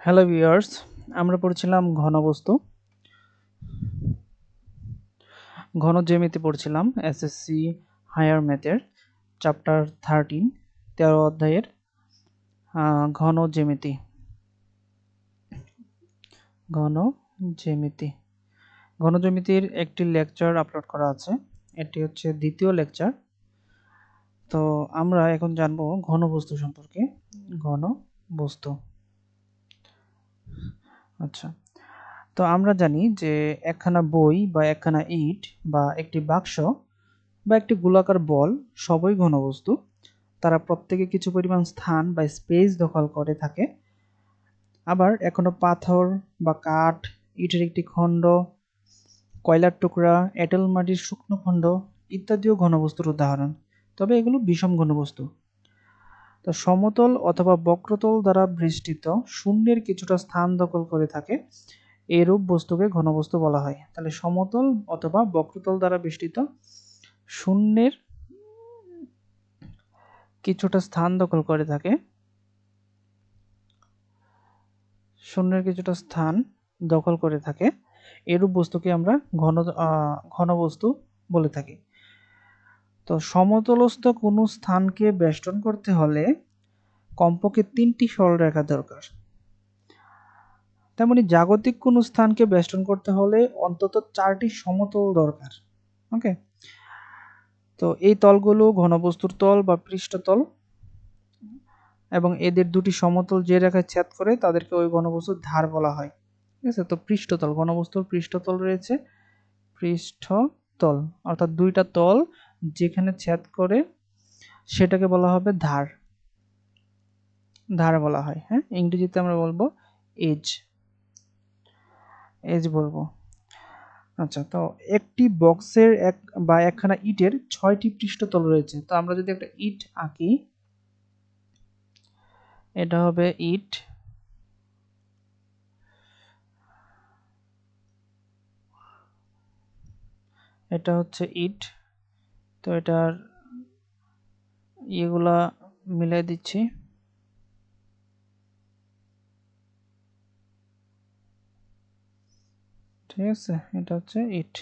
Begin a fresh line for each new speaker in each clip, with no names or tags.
Hello viewers আমরা পড়ছিলাম ঘনবস্তু ঘন জ্যামিতি পড়ছিলাম এসএসসি হায়ার ম্যাথের চ্যাপ্টার থার্টিন তেরো অধ্যায়ের ঘন জ্যামিতি। ঘন জ্যামিতি। ঘন জ্যামিতির একটি লেকচার আপলোড করা আছে। এটি হচ্ছে দ্বিতীয় লেকচার তো আমরা এখন জানব ঘনবস্তু সম্পর্কে। ঘন বস্তু। আচ্ছা। তো আমরা জানি যে একখানা বই বা একখানা ইট বা একটি বাক্স বা একটি গোলাকার বল সবই ঘনবস্তু। তারা প্রত্যেকে কিছু পরিমাণ স্থান বা স্পেস দখল করে থাকে। আবার এখনও পাথর বা কাঠ, ইটের একটি খণ্ড, কয়লার টুকরা, এঁটেল মাটির শুকনো খণ্ড ইত্যাদিও ঘনবস্তুর উদাহরণ। তবে এগুলো বিষম ঘনবস্তু। তো সমতল অথবা বক্রতল দ্বারা বৃষ্টিত শূন্যের কিছুটা স্থান দখল করে থাকে, এরূপ বস্তুকে ঘনবস্তু বলা হয়। তাহলে সমতল অথবা বক্রতল দ্বারা বেষ্টিত শূন্যের কিছুটা স্থান দখল করে থাকে, শূন্যের কিছুটা স্থান দখল করে থাকে, এরূপ বস্তুকে আমরা ঘন ঘনবস্তু বলে থাকি। তো সমতলস্থ কোনো স্থানকে বেষ্টন করতে হলে কমপক্ষে তিনটি সরলরেখা দরকার। তেমনি জাগতিক কোনো স্থানকে বেষ্টন করতে হলে অন্তত চারটি সমতল দরকার ওকে তো এই তলগুলো ঘনবস্তুর তল বা পৃষ্ঠতল এবং এদের দুটি সমতল যে রেখায় ছেদ করে তাদেরকে ওই ঘনবস্তুর ধার বলা হয়, ঠিক আছে? তো পৃষ্ঠতল, ঘনবস্তুর পৃষ্ঠতল রয়েছে পৃষ্ঠতল, অর্থাৎ দুইটা তল যেখানে ছেদ করে সেটাকে বলা হবে ধার। ধার বলা হয় হ্যাঁ? ইংরেজিতে আমরা বলব এজ এজ বলব। আচ্ছা তো একটি বক্সের এক বা একখানা ইটের ছয়টি পৃষ্ঠতল রয়েছে। তো আমরা যদি একটা ইট আঁকি, এটা হবে ইট এটা হচ্ছে ইট তো এটার ইয়েগুলা মিলাই দিচ্ছি। ঠিক আছে, এটা হচ্ছে ইট।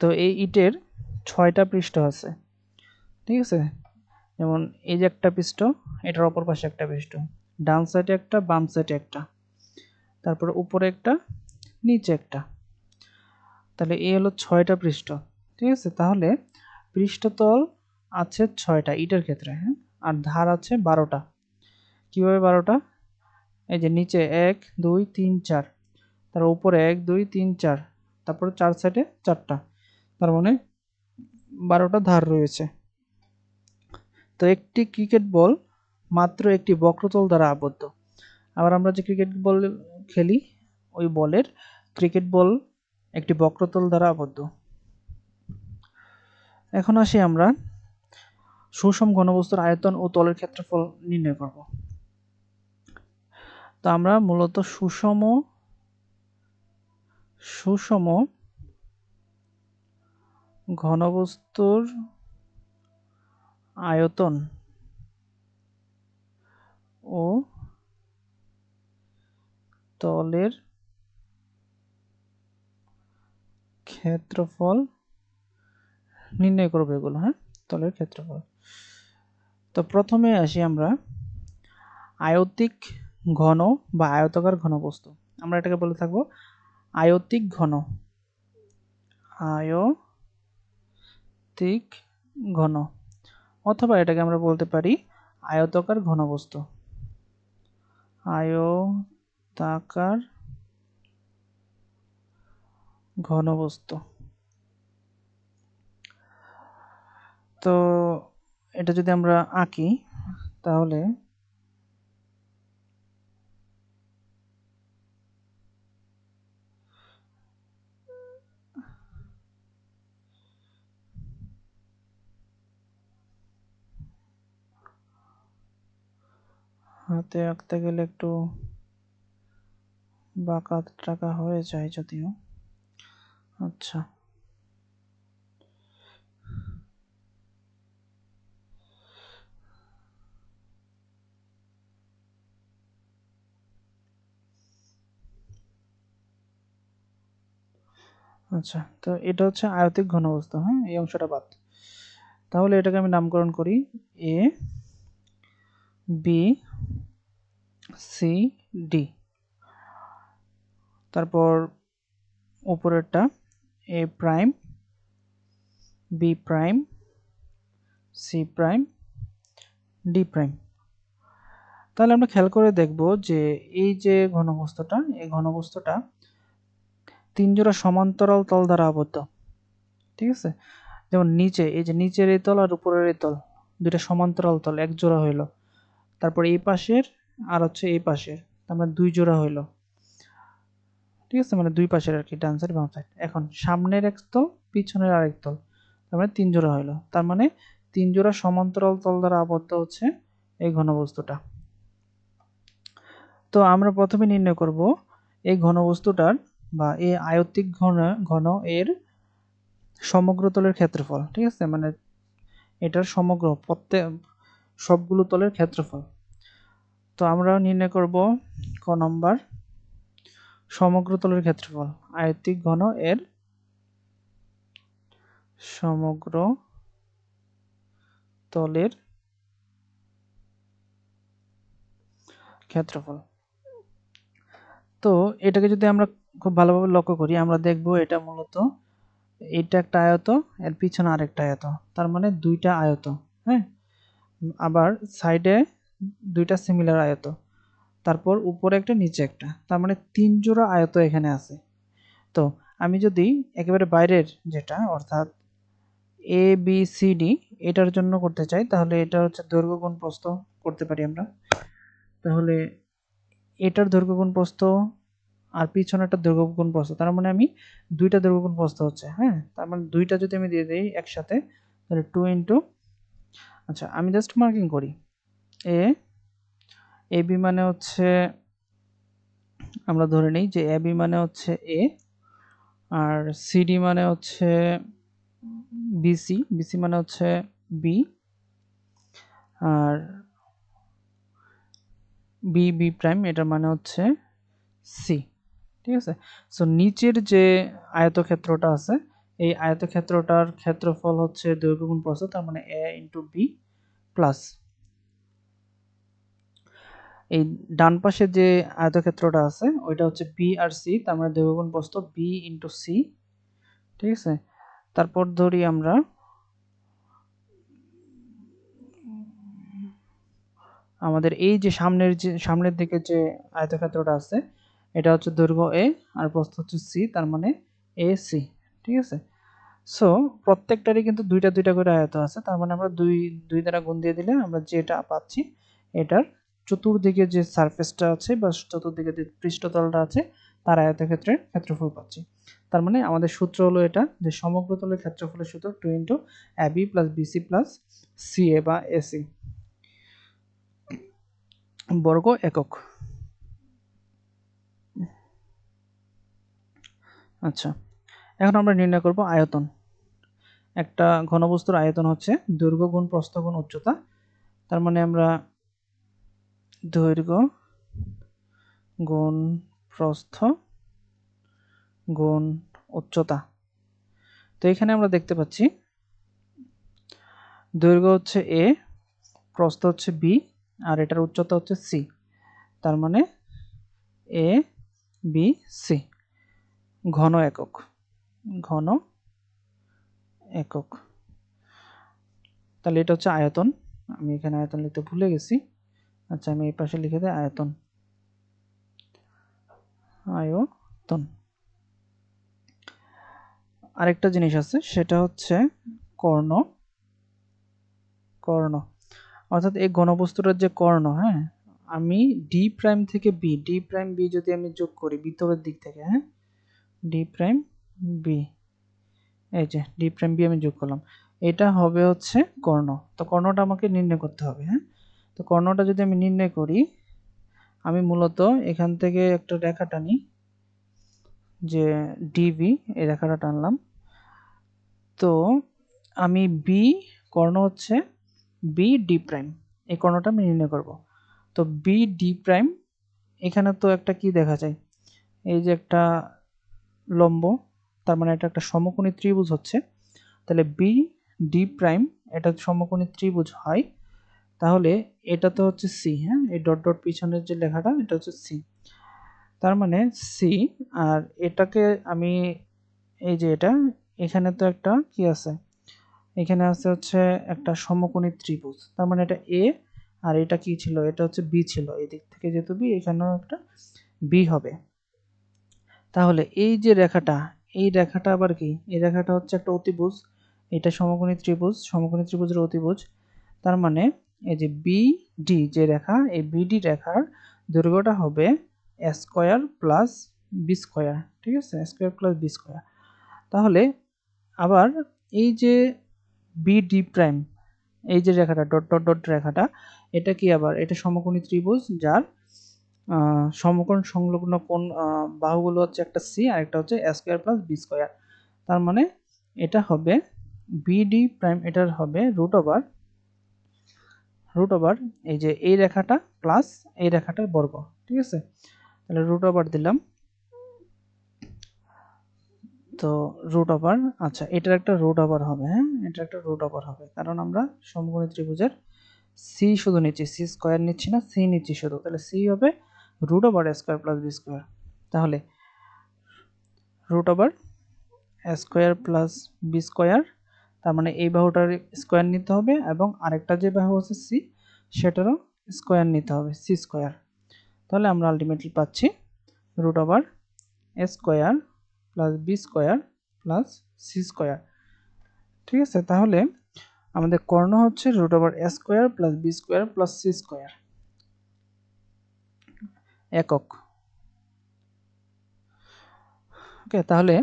তো এই ইটের ছয়টা পৃষ্ঠ আছে। ঠিক আছে? যেমন এই যে একটা পৃষ্ঠ, এটার অপর পাশে একটা পৃষ্ঠ। ডান সাইডে একটা, বাম সাইডে একটা। তারপর উপরে একটা, নিচে একটা। তাহলে এই হলো ছয়টা পৃষ্ঠ, ঠিক আছে? তাহলে পৃষ্ঠতল আছে ছয়টা ইটের ক্ষেত্রে হ্যাঁ? আর ধার আছে বারোটা। কীভাবে বারোটা? এই যে নিচে এক, দুই, তিন, চার। তার উপরে এক, দুই, তিন, চার। তারপরে চার সাইডে চারটা। তার মানে বারোটা ধার রয়েছে। তো একটি ক্রিকেট বল মাত্র একটি বক্রতল দ্বারা আবদ্ধ। আবার আমরা যে ক্রিকেট বল খেলি, ওই বলের ক্রিকেট বল একটি বক্রতল দ্বারা আবদ্ধ। এখন আসি আমরা সুষম ঘনবস্তুর আয়তন ও তলের ক্ষেত্রফল নির্ণয় করব। তো আমরা মূলত সুষম সুষম ঘনবস্তুর আয়তন ও তলের ক্ষেত্রফল নির্ণয় করব এগুলো হ্যাঁ? তলের ক্ষেত্রফল। তো প্রথমে আসি আমরা আয়তিক ঘন বা আয়তাকার ঘনবস্তু। আমরা এটাকে বলে থাকব আয়তিক ঘন। আয়তিক ঘন। অথবা এটাকে আমরা বলতে পারি আয়তাকার ঘনবস্তু। আয়তাকার ঘনবস্তু। তো এটা যদি আমরা আঁকি, তাহলে হাতে আঁকতে গেলে একটু বাঁকা টাকা হয়ে যায় যদিও। আচ্ছা। আচ্ছা তো এটা হচ্ছে আয়তিক ঘন অবস্থা হ্যাঁ? এই অংশটা বাদ। তাহলে এটাকে আমি নামকরণ করি এ বি সি ডি তারপর উপরেরটা A prime B prime C prime D prime তাহলে আমরা খেয়াল করে দেখব যে এই যে ঘনবস্তুটা, এই ঘনবস্তুটা তিন জোড়া সমান্তরাল তল দ্বারা আবদ্ধ, ঠিক আছে? যেমন নিচে, এই যে নিচের এই তল আর উপরের এই তল, দুইটা সমান্তরাল তল, এক জোড়া হইল। তারপর এই পাশের আর হচ্ছে এই পাশের, তার মানে দুই জোড়া হইল। ঠিক আছে? মানে দুই পাশের আর কি, ডান সাইড বাম সাইড এখন সামনের এক তল, পিছনের আরেক তল। তার মানে তিন জোড়া হইল। তার মানে তিন জোড়া সমান্তরাল তল দ্বারা আবদ্ধ হচ্ছে এই ঘনবস্তুটা। তো আমরা প্রথমে নির্ণয় করব এই ঘনবস্তুটার বা এই আয়তিক ঘন ঘন এর সমগ্র তলের ক্ষেত্রফল, ঠিক আছে? মানে এটার সমগ্র প্রত্যেক, সবগুলো তলের ক্ষেত্রফল। তো আমরা নির্ণয় করব ক নম্বর। সমগ্র তলের ক্ষেত্রফল। আয়তিক ঘন এর সমগ্র তলের ক্ষেত্রফল। তো এটাকে যদি আমরা খুব ভালোভাবে লক্ষ্য করি, আমরা দেখব এটা মূলত এটা একটা আয়ত, এর পিছনে আরেকটা আয়ত। তার মানে দুইটা আয়ত হ্যাঁ? আবার সাইডে দুইটা সিমিলার আয়ত। তারপর উপরে একটা, নিচে একটা। তার মানে তিন জোড়া আয়ত এখানে আছে। তো আমি যদি একেবারে বাইরের যেটা, অর্থাৎ এ বি সি ডি এটার জন্য করতে চাই, তাহলে এটা হচ্ছে দৈর্ঘ্য গুণ করতে পারি আমরা। তাহলে এটার দৈর্ঘ্য গুণ আর পিছনেরটা দৈর্ঘ্য গুণ তার মানে আমি দুইটা দৈর্ঘ্য গুণ হচ্ছে হ্যাঁ? তার মানে দুইটা যদি আমি দিয়ে দিই একসাথে, তাহলে টু ইন্টু আচ্ছা আমি জাস্ট মার্কিং করি। এ এ বি মানে হচ্ছে, আমরা ধরে নিই যে এ মানে হচ্ছে এ আর সিডি মানে হচ্ছে বিসি বিসি মানে হচ্ছে বি আর বি বি প্রাইম এটার মানে হচ্ছে সি ঠিক আছে? সো নিচের যে আয়তক্ষেত্রটা আছে, এই আয়তক্ষেত্রটার ক্ষেত্রফল হচ্ছে দৈর্ঘ্য গুণ প্রস্থ, তার মানে এ ইন্টু বি প্লাস এই ডান পাশে যে আয়তক্ষেত্রটা আছে, ওইটা হচ্ছে বি আর সি তার মানে দৈর্ঘ্য গুণ প্রস্থ বি ইন্টু সি ঠিক আছে? তারপর ধরি আমরা, আমাদের এই যে সামনের যে, সামনের দিকে যে আয়তক্ষেত্রটা আছে, এটা হচ্ছে দৈর্ঘ্য এ আর প্রস্থ হচ্ছে সি তার মানে এ সি ঠিক আছে? সো প্রত্যেকটারই কিন্তু দুইটা দুইটা করে আয়ত আছে, তার মানে আমরা দুই দুই দ্বারা গুণ দিয়ে দিলে আমরা যেটা পাচ্ছি, এটার চতুর্দিকে যে সারফেসটা আছে বা চতুর্দিকে যে পৃষ্ঠতলটা আছে, তার আয়তক্ষেত্রের ক্ষেত্রফল পাচ্ছি। তার মানে আমাদের সূত্র হলো এটা, যে সমগ্র তলের ক্ষেত্রফলের সূত্র two into AB plus BC plus CA বা এসি বর্গ একক। আচ্ছা এখন আমরা নির্ণয় করব আয়তন। একটা ঘনবস্তুর আয়তন হচ্ছে দৈর্ঘ্য গুণ প্রস্থ গুণ উচ্চতা। তার মানে আমরা দৈর্ঘ্য, গুণ প্রস্থ, গুণ উচ্চতা। তো এখানে আমরা দেখতে পাচ্ছি, দৈর্ঘ্য হচ্ছে এ প্রস্থ হচ্ছে বি আর এটার উচ্চতা হচ্ছে সি তার মানে এ বি সি ঘন একক ঘন একক। তাহলে এটা হচ্ছে আয়তন। আমি এখানে আয়তন লিখতে ভুলে গেছি। আচ্ছা আমি এই পাশে লিখে দিই, আয়তন। আয়তন। আরেকটা জিনিস আছে, সেটা হচ্ছে কর্ণ। কর্ণ। অর্থাৎ এই ঘনবস্তুটার যে কর্ণ হ্যাঁ আমি ডি প্রাইম থেকে বি ডি প্রাইম বি যদি আমি যোগ করি ভিতরের দিক থেকে হ্যাঁ ডি প্রাইম বি এই যে ডি প্রাইম বি আমি যোগ করলাম। এটা হবে হচ্ছে কর্ণ। তো কর্ণটা আমাকে নির্ণয় করতে হবে হ্যাঁ? তো কর্ণটা যদি আমি নির্ণয় করি, আমি মূলত এখান থেকে একটা রেখা টানি, যে ডিবি এই রেখাটা টানলাম। তো আমি বি কর্ণ হচ্ছে বি ডি প্রাইম এই কর্ণটা আমি নির্ণয় করব। তো বি ডি প্রাইম এখানে তো একটা কি দেখা যায়? এই যে একটা লম্ব, তার মানে এটা একটা সমকোণী ত্রিভুজ হচ্ছে। তাহলে বি ডি প্রাইম এটা সমকোণী ত্রিভুজ হয় তাহলে এটা তো হচ্ছে সি হ্যাঁ? এই ডট ডট পিছনের যে লেখাটা, এটা হচ্ছে সি তার মানে সি আর এটাকে আমি, এই যে এটা, এখানে তো একটা কি আছে? এখানে আছে হচ্ছে একটা সমকোণী ত্রিভুজ। তার মানে এটা এ আর এটা কি ছিল? এটা হচ্ছে বি ছিল। এই দিক থেকে যেহেতু বি এখানেও একটা বি হবে। তাহলে এই যে রেখাটা, এই রেখাটা আবার কি? এই রেখাটা হচ্ছে একটা অতিভুজ। এটা সমকোণী ত্রিভুজ, সমকোণী ত্রিভুজের অতিভুজ। তার মানে এই যে বিডি যে রেখা, এই বিডি রেখার দৈর্ঘ্যটা হবে স্কোয়ার প্লাস বি স্কোয়ার ঠিক আছে? স্কোয়ার প্লাস বি স্কোয়ার তাহলে আবার এই যে বিডি প্রাইম এই যে রেখাটা ডট ডট ডট রেখাটা, এটা কি আবার, এটা সমকোণী ত্রিভুজ যার সমকোণ সংলগ্ন কোণ বাহুগুলো হচ্ছে একটা সি আর একটা হচ্ছে স্কোয়ার প্লাস বি স্কোয়ার তার মানে এটা হবে বিডি প্রাইম এটার হবে রুট ওভার রুট ওভার এই যে এই রেখাটা প্লাস এই রেখাটার বর্গ, ঠিক আছে? তাহলে রুট ওভার দিলাম। তো রুট ওভার আচ্ছা এটার একটা রুট ওভার হবে হ্যাঁ? এটার একটা রুট ওভার হবে। কারণ আমরা সমকোণী ত্রিভুজের সি শুধু নিচ্ছি সি স্কোয়ার নিচ্ছি না সি নিচ্ছি শুধু। তাহলে সি হবে root over square plus B square তাহলে root over square plus B square তার মানে এই বাহুটার স্কোয়ার নিতে হবে এবং আরেকটা যে বাহু আছে সি সেটারও স্কোয়ার নিতে হবে সি স্কোয়ার তাহলে আমরা আলটিমেটলি পাচ্ছি root over square plus B square plus C square ঠিক আছে? তাহলে আমাদের কর্ণ হচ্ছে root over A square plus B square plus C square একক। ওকে তাহলে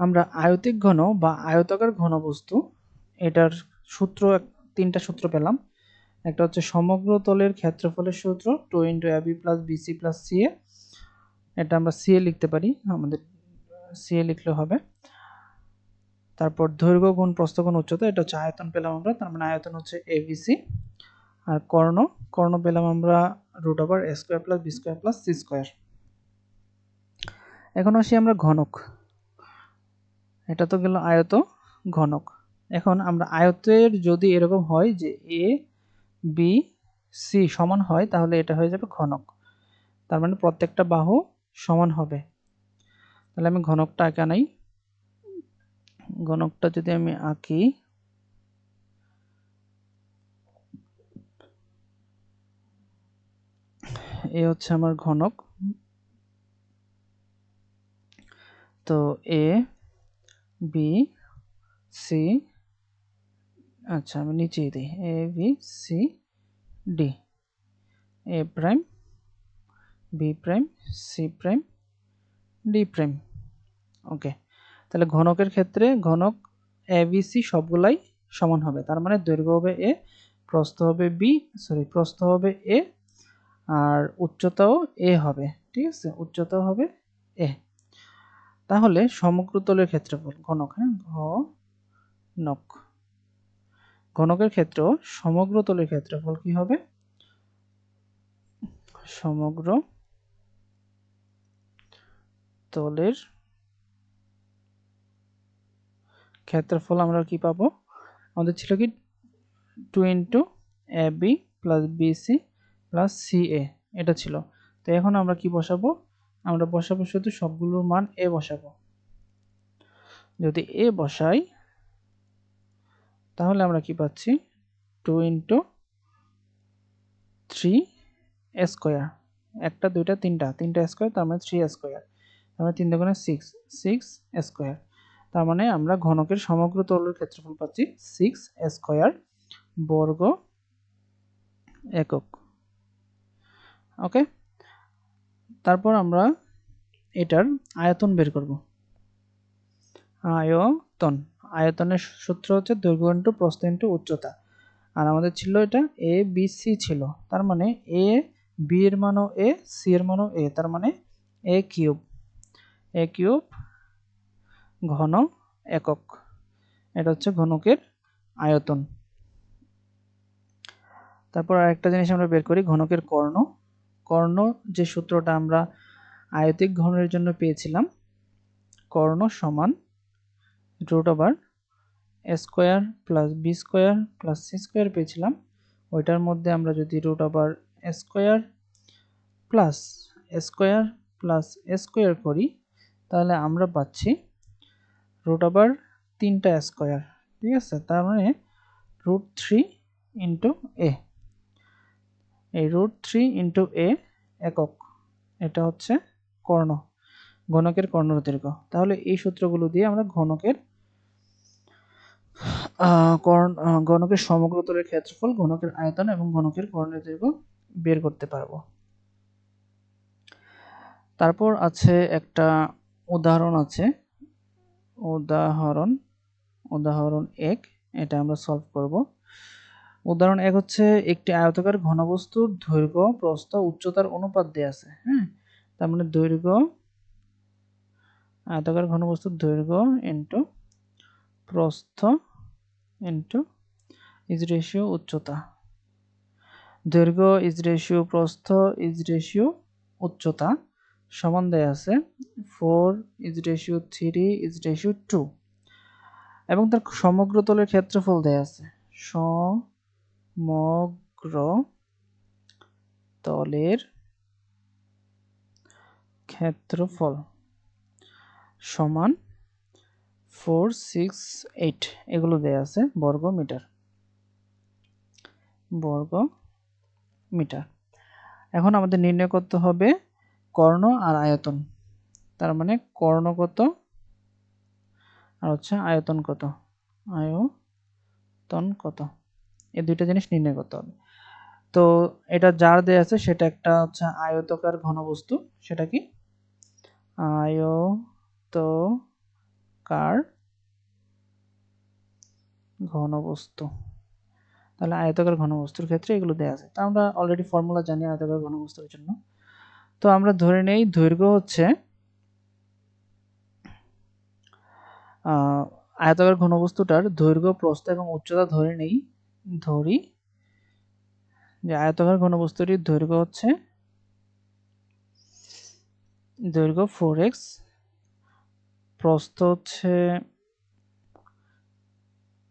আমরা আয়তিক ঘন বা আয়তাকার ঘনবস্তু, এটার সূত্র তিনটা সূত্র পেলাম। একটা হচ্ছে সমগ্র তলের ক্ষেত্রফলের সূত্র two into A B plus BC plus C A এটা আমরা সি এ লিখতে পারি, আমাদের সি এ লিখলে হবে। তারপর দৈর্ঘ্য গুণ, প্রস্থ গুণ, উচ্চতা, এটা হচ্ছে আয়তন পেলাম আমরা, তার মানে আয়তন হচ্ছে এ বিসি আর কর্ণ কর্ণ পেলাম আমরা root over A square plus B square plus C square এখন আসি আমরা ঘনক। এটা তো গেল আয়ত ঘনক। এখন আমরা আয়তের যদি এরকম হয় যে এ বি সি সমান হয়, তাহলে এটা হয়ে যাবে ঘনক। তার মানে প্রত্যেকটা বাহু সমান হবে। তাহলে আমি ঘনকটা আঁকা নাই। ঘনকটা যদি আমি আঁকি, এ হচ্ছে আমার ঘনক। তো এ বি সি আচ্ছা আমি নিচেই দিই। A B C D A prime B prime C prime D prime okay তাহলে ঘনকের ক্ষেত্রে ঘনক এ বি সি সবগুলাই সমান হবে। তার মানে দৈর্ঘ্য হবে এ প্রস্থ হবে বি সরি প্রস্থ হবে এ আর উচ্চতাও এ হবে। ঠিক আছে? উচ্চতাও হবে এ তাহলে সমগ্র তলের ক্ষেত্রফল ঘনক হ্যাঁ? ঘনক ঘনকের ক্ষেত্রেও সমগ্র তলের ক্ষেত্রফল কি হবে? সমগ্র তলের ক্ষেত্রফল আমরা কি পাবো? আমাদের ছিল কি? Two into A B plus BC plus C A. এটা ছিল। তো এখন আমরা কি বসাবো? আমরা বসাবো শুধু সবগুলোর মান এ বসাবো। যদি এ বসাই, তাহলে আমরা কি পাচ্ছি? Two into three square. একটা, দুইটা, তিনটা। তিনটা স্কোয়ার, তার মানে থ্রি স্কোয়ার। তার মানে তিন দোকানে সিক্স সিক্স স্কোয়ার। তার মানে আমরা ঘনকের সমগ্র তলের ক্ষেত্রফল পাচ্ছি সিক্স স্কোয়ার বর্গ একক। ওকে? তারপর আমরা এটার আয়তন বের করব। আয়তন। আয়তনের সূত্র হচ্ছে দৈর্ঘ্য ইন্টু প্রস্থ ইন্টু উচ্চতা। আর আমাদের ছিল এটা এ বি সি ছিল। তার মানে এ বি এর মানও এ সি এর মানও এ তার মানে এ কিউব। এ কিউব ঘন একক। এটা হচ্ছে ঘনকের আয়তন। তারপর আরেকটা জিনিস আমরা বের করি, ঘনকের কর্ণ। কর্ণ, যে সূত্রটা আমরা আয়তিক ঘনের জন্য পেয়েছিলাম, কর্ণ সমান root over square plus B square plus C square পেয়েছিলাম। ওইটার মধ্যে আমরা যদি root over square plus square plus square করি, তাহলে আমরা পাচ্ছি রুট ওভার তিনটা স্কোয়ার ঠিক আছে? তার মানে রুট থ্রি ইন্টু এ এই রুট থ্রি ইন্টু এ একক। এটা হচ্ছে কর্ণ, ঘনকের কর্ণর দীর্ঘ। তাহলে এই সূত্রগুলো দিয়ে আমরা ঘনকের কর্ণ ঘনকের সমগ্র তলের ক্ষেত্রফল, ঘনকের আয়তন এবং ঘনকের কর্ণের দীর্ঘ বের করতে পারব। তারপর আছে একটা উদাহরণ আছে। উদাহরণ উদাহরণ এক, এটা আমরা সলভ করব। উদাহরণ এক হচ্ছে একটি আয়তকার ঘনবস্তুর দৈর্ঘ্য, প্রস্থ, উচ্চতার অনুপাত দেওয়া আছে হ্যাঁ তার মানে দৈর্ঘ্য, আয়তকার ঘনবস্তুর দৈর্ঘ্য ইন্টু প্রস্থ ইন্টু ইজ রেশিও উচ্চতা। দৈর্ঘ্য ইজ রেশিও প্রস্থ ইজ রেশিও উচ্চতা সমান দেয়া আছে four is ratio three is ratio two এবং তার সমগ্র তলের ক্ষেত্রফল দেয়া আছে। সমগ্র তলের ক্ষেত্রফল সমান ফোর সিক্স এইট। এগুলো দেয়া আছে বর্গ মিটার বর্গ মিটার এখন আমাদের নির্ণয় করতে হবে কর্ণ আর আয়তন। তার মানে কর্ণ কত আর হচ্ছে আয়তন কত? আয়তন কত? এই দুইটা জিনিস নির্ণয় করতে হবে। তো এটা যার দেয়া আছে সেটা একটা হচ্ছে আয়তকার ঘনবস্তু, সেটা কি? আয়তকার ঘনবস্তু। তাহলে আয়তকার ঘনবস্তুর ক্ষেত্রে এগুলো দেওয়া আছে। তা আমরা অলরেডি ফর্মুলা জানি আয়তকার ঘনবস্তুর জন্য। তো আমরা ধরে নেই দৈর্ঘ্য হচ্ছে আয়তকার ঘনবস্তুটার দৈর্ঘ্য, প্রস্থ এবং উচ্চতা ধরে নেই ধরি। যে আয়তকার ঘনবস্তুটির দৈর্ঘ্য হচ্ছে দৈর্ঘ্য ফোর এক্স প্রস্থ হচ্ছে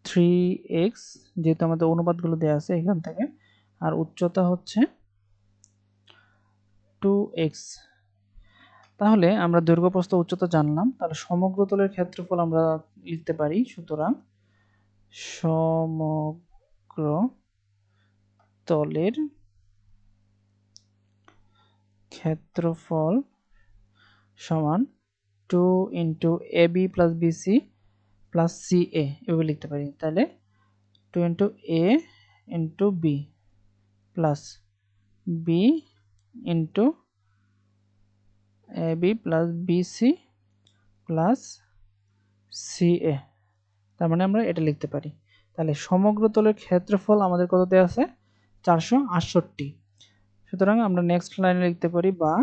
থ্রি এক্স যেহেতু আমাদের অনুপাতগুলো দেওয়া আছে এখান থেকে। আর উচ্চতা হচ্ছে টু এক্স তাহলে আমরা দৈর্ঘ্য, প্রস্থ, উচ্চতা জানলাম। তাহলে সমগ্র তলের ক্ষেত্রফল আমরা লিখতে পারি, সুতরাং সমগ্র তলের ক্ষেত্রফল সমান two into A B plus BC plus C A, এভাবে লিখতে পারি। তাহলে two into A into B plus B into A B plus BC plus C A. তার মানে আমরা এটা লিখতে পারি। তাহলে সমগ্র তলের ক্ষেত্রফল আমাদের কততে আছে? চারশো আটষট্টি। সুতরাং আমরা নেক্সট লাইনে লিখতে পারি বা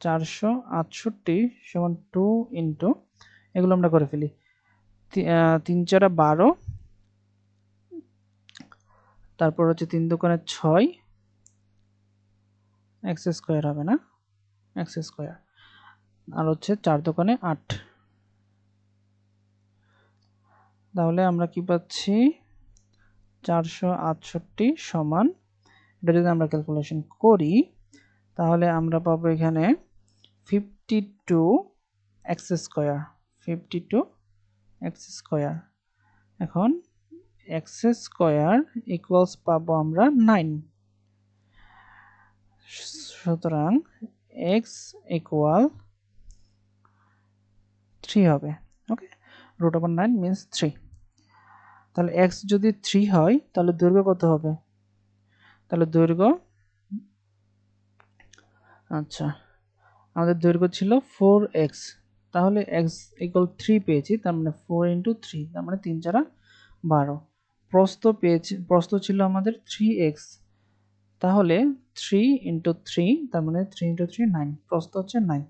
চারশো আটষট্টি সমান টু ইন্টু এগুলো আমরা করে ফেলি। তিন চারা বারো, তারপর হচ্ছে তিন দোকানে ছয় এক্স স্কোয়ার হবে না এক্স স্কোয়ার আর হচ্ছে চার দোকানে আট। তাহলে আমরা কি পাচ্ছি? চারশো আটষট্টি সমান, এটা যদি আমরা ক্যালকুলেশন করি, তাহলে আমরা পাবো এখানে fifty two x square fifty two x square এখন এক্স স্কোয়ার ইকুয়ালস পাবো আমরা নাইন সুতরাং এক্স ইকুয়াল থ্রি হবে okay root over nine means three তাহলে এক্স যদি থ্রি হয়, তাহলে দৈর্ঘ্য কত হবে? তাহলে দৈর্ঘ্য আচ্ছা আমাদের দৈর্ঘ্য ছিল ফোর এক্স তাহলে এক্স ইকুয়াল থ্রি পেয়েছি, তার মানে ফোর ইন্টু থ্রি তার মানে তিন চারা বারো। প্রস্থ পেয়েছি, প্রস্থ ছিল আমাদের থ্রি এক্স তাহলে থ্রি ইন্টু থ্রি তার মানে থ্রি ইন্টু থ্রি নাইন প্রস্থ হচ্ছে নাইন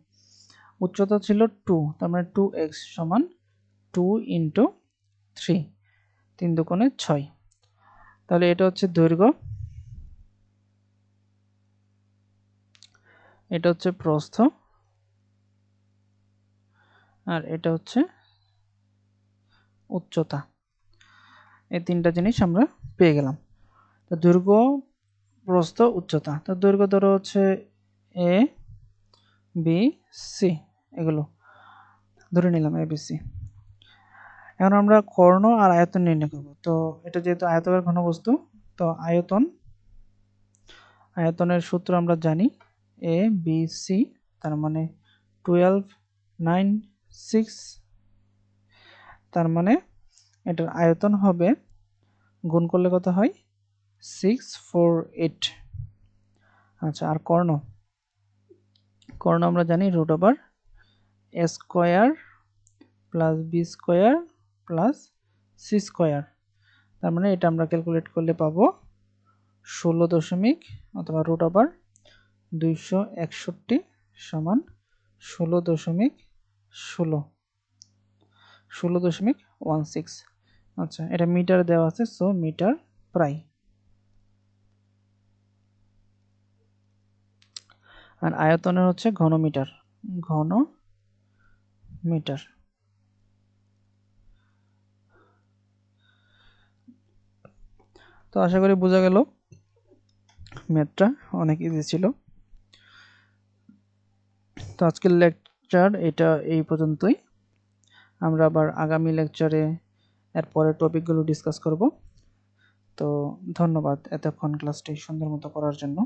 উচ্চতা ছিল টু তার মানে টু এক্স সমান টু ইন্টু থ্রি, তিন দুকোণে ছয়। তাহলে এটা হচ্ছে দৈর্ঘ্য। এটা হচ্ছে প্রস্থ। আর এটা হচ্ছে উচ্চতা। এই তিনটা জিনিস আমরা পেয়ে গেলাম। তো দৈর্ঘ্য, প্রস্থ, উচ্চতা। তো দৈর্ঘ্য ধরো হচ্ছে এ বি সি এগুলো। ধরে নিলাম এ বি সি এখন আমরা কর্ণ আর আয়তন নির্ণয় করব। তো এটা যেহেতু আয়তকার ঘনবস্তু তো আয়তন, আয়তনের সূত্র আমরা জানি এ বি সি তার মানে টুয়েলভ নাইন সিক্স তার মানে এটার আয়তন হবে, গুণ করলে কত হয়? সিক্স ফোর এইট আচ্ছা আর কর্ণ? কর্ণ আমরা জানি root over A square plus B square plus C square তার মানে এটা আমরা ক্যালকুলেট করলে পাবো ষোলো দশমিক অথবা রুট ওভার দুইশো একষট্টি সমান ষোলো দশমিক ষোলো। ষোলো দশমিক ওয়ান সিক্স আচ্ছা এটা মিটার দেওয়া আছে সো মিটার প্রায়। আর আয়তনের হচ্ছে ঘন মিটার ঘন মিটার তো আশা করি বোঝা গেল। ম্যাথটা অনেক ইজি ছিল। তো আজকের লেকচার এটা এই পর্যন্তই। আমরা আবার আগামী লেকচারে এর পরের টপিকগুলো ডিসকাস করব। তো ধন্যবাদ এতক্ষণ ক্লাসটি সুন্দর মতো করার জন্য।